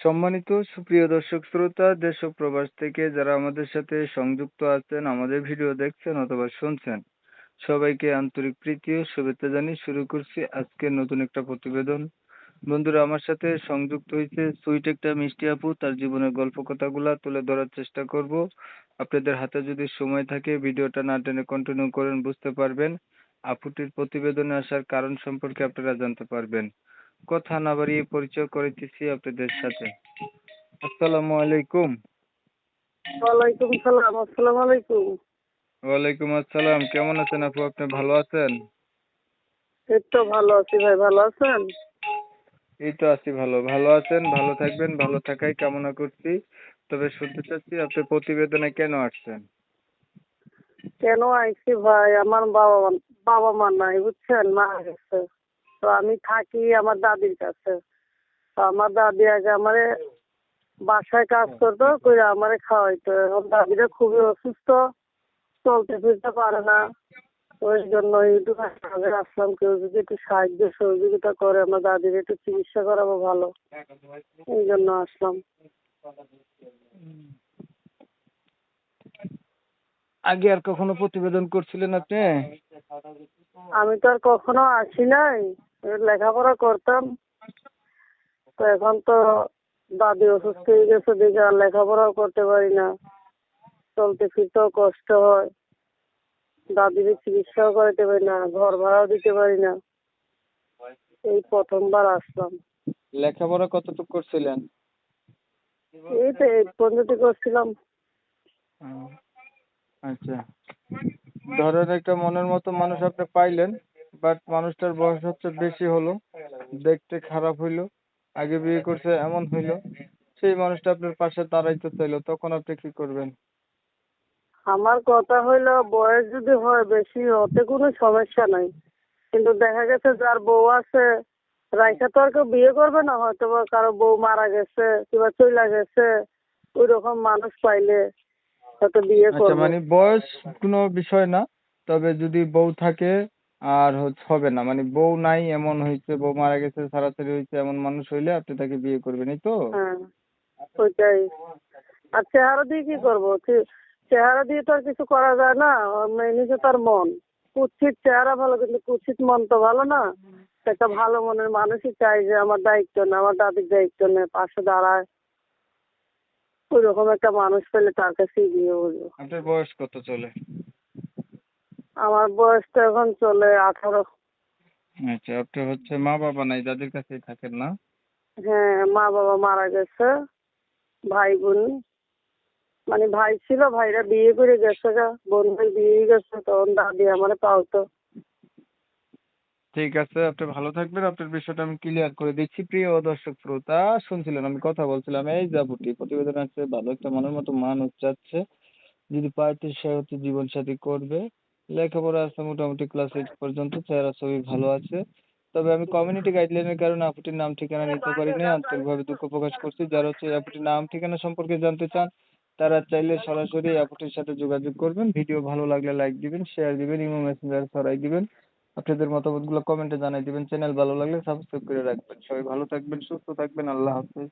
সম্মানিত সুপ্রিয় দর্শক শ্রোতা, দেশ ও প্রবাস থেকে যারা আমাদের সাথে সংযুক্ত আছেন, আমাদের ভিডিও দেখছেন অথবা শুনছেন, সবাইকে আন্তরিক প্রীতি ও শুভেচ্ছা জানিয়ে শুরু করছি আজকের নতুন একটা প্রতিবেদন। বন্ধুরা, আমার সাথে সংযুক্ত হয়েছে সুইট একটা মিষ্টি আপু। তার জীবনের গল্প কথাগুলা তুলে ধরার চেষ্টা করব। আপনাদের হাতে যদি সময় থাকে, ভিডিওটা না টেনে কন্টিনিউ করেন, বুঝতে পারবেন। আপুটির প্রতিবেদনে আসার কারণ সম্পর্কে আপনারা জানতে পারবেন। কথা না বাড়িয়ে পরিচয় করিতেছি আপনাদের সাথে। আসসালামু আলাইকুম। ওয়ালাইকুম সালাম আসসালামু আলাইকুম। ওয়ালাইকুম আসসালাম কেমন আছেন আপু? আপনি ভালো আছেন? এই তো ভালো আছি ভাই ভালো আছেন? এই তো আছি ভালো। ভালো আছেন ভালো থাকবেন ভালো থাকাই কামনা করছি। তবে শুনতে চাচ্ছি আপনি প্রতিবেদনে কেন আসছেন? কেন আইছি ভাই? আমার বাবা মা- বাবা মা নাই বুঝছেন? মারা গেছে। তো আমি থাকি আমার দাদির কাছে। তো আমার দাদি আগে আমারে বাসায় কাজ করতো করে আমারে খাওয়াইতো। এখন দাদিরা খুবই অসুস্থ চলতে ফিরতে পারে না। ওই জন্য ইউটিউবে আসলাম কেউ যদি একটু সাহায্য সহযোগিতা করে আমার দাদির একটু চিকিৎসা করাবো ভালো। এই জন্য আসলাম। আগে আর কখনো প্রতিবেদন করছিলেন আপনি? আমি তো আর কখনো আসি নাই। লেখাপড়া করতাম। তো এখন তো দাদি অসুস্থ হয়ে গেছে দেখে আর লেখাপড়াও করতে পারি না। চলতে ফিরতেও কষ্ট হয়। দাদির চিকিৎসাও করাতে পারি না ঘর ভাড়াও দিতে পারি না। এই প্রথমবার আসলাম। লেখাপড়া কতটুকু করছিলেন? এই তো এইট পর্যন্ত করছিলাম। আচ্ছা। ধরেন একটা মনের মতো মানুষ আপনি পাইলেন। বাট মানুষটার বয়স হচ্ছে বেশি হলো। দেখতে খারাপ হইল। আগে বিয়ে করছে এমন হইল। সেই মানুষটা আপনার পাশে দাঁড়াইতে চাইলো। তখন আপনি কি করবেন? আমার কথা হইল বয়স যদি হয় বেশি ওতে কোনো সমস্যা নাই। কিন্তু দেখা গেছে যার বউ আছে রাইখা তো আর কেউ বিয়ে করবে না। হয়তো বা কারও বউ মারা গেছে কিংবা চইলা গেছে ওই রকম মানুষ পাইলে হয়তো বিয়ে আচ্ছা করবে। মানে বয়স কোনো বিষয় না। তবে যদি বউ থাকে আর হচ্ছে হবে না। মানে বউ নাই এমন হয়েছে বউ মারা গেছে ছাড়াছাড়ি হয়েছে এমন মানুষ হইলে আপনি তাকে বিয়ে করবেন এই তো? হ্যাঁ ওইটাই। আর চেহারা দিয়ে কি করব? চেহারা দিয়ে তো আর কিছু করা যায় না। এমনিতে তার মন। কুৎসিত চেহারা ভালো কিন্তু কুৎসিত মন তো ভালো না। একটা ভালো মনের মানুষই চাই যে আমার দায়িত্ব নেয় আমার দাদির দায়িত্ব নেয় পাশে দাঁড়ায়। ওই রকম একটা মানুষ পেলে তার কাছেই বিয়ে আপনার বয়স কত চলে? আমার বয়স তো এখন চলে আঠারো। আচ্ছা আপনি হচ্ছে মা বাবা নাই যাদের কাছেই থাকেন না? হ্যাঁ মা বাবা মারা গেছে ভাই বোন। মানে ভাই ছিল ভাইরা বিয়ে করে গেছে গা বোন ভাই বিয়ে গেছে তখন দাদি আমারে পালতো। ঠিক আছে আপনি ভালো থাকবেন আপনার বিষয়টা আমি ক্লিয়ার করে দিচ্ছি। প্রিয় দর্শক শ্রোতা শুনছিলেন আমি কথা বলছিলাম এই যাবটি প্রতিবেদন আছে ভালো একটা মনের মতো মানুষ চাচ্ছে যদি পাইতে সে হচ্ছে জীবন সাথী করবে। লেখাপড়া আছে মোটামুটি ক্লাস এইট পর্যন্ত চেহারা ছবি ভালো আছে। তবে আমি কমিউনিটি গাইডলাইনের কারণে আপুটির নাম, ঠিকানা নিতে পারি না আন্তরিকভাবে দুঃখ প্রকাশ করছি। যারা হচ্ছে আপুটির নাম, ঠিকানা সম্পর্কে জানতে চান, তারা চাইলে সরাসরি আপুটির সাথে যোগাযোগ করবেন। ভিডিও ভালো লাগলে লাইক দিবেন শেয়ার দিবেন ইমো মেসেঞ্জার ছড়াই দিবেন। আপনাদের মতামতগুলো কমেন্টে জানাই দিবেন। চ্যানেল ভালো লাগলে সাবস্ক্রাইব করে রাখবেন। সবাই ভালো থাকবেন, সুস্থ থাকবেন। আল্লাহ হাফেজ।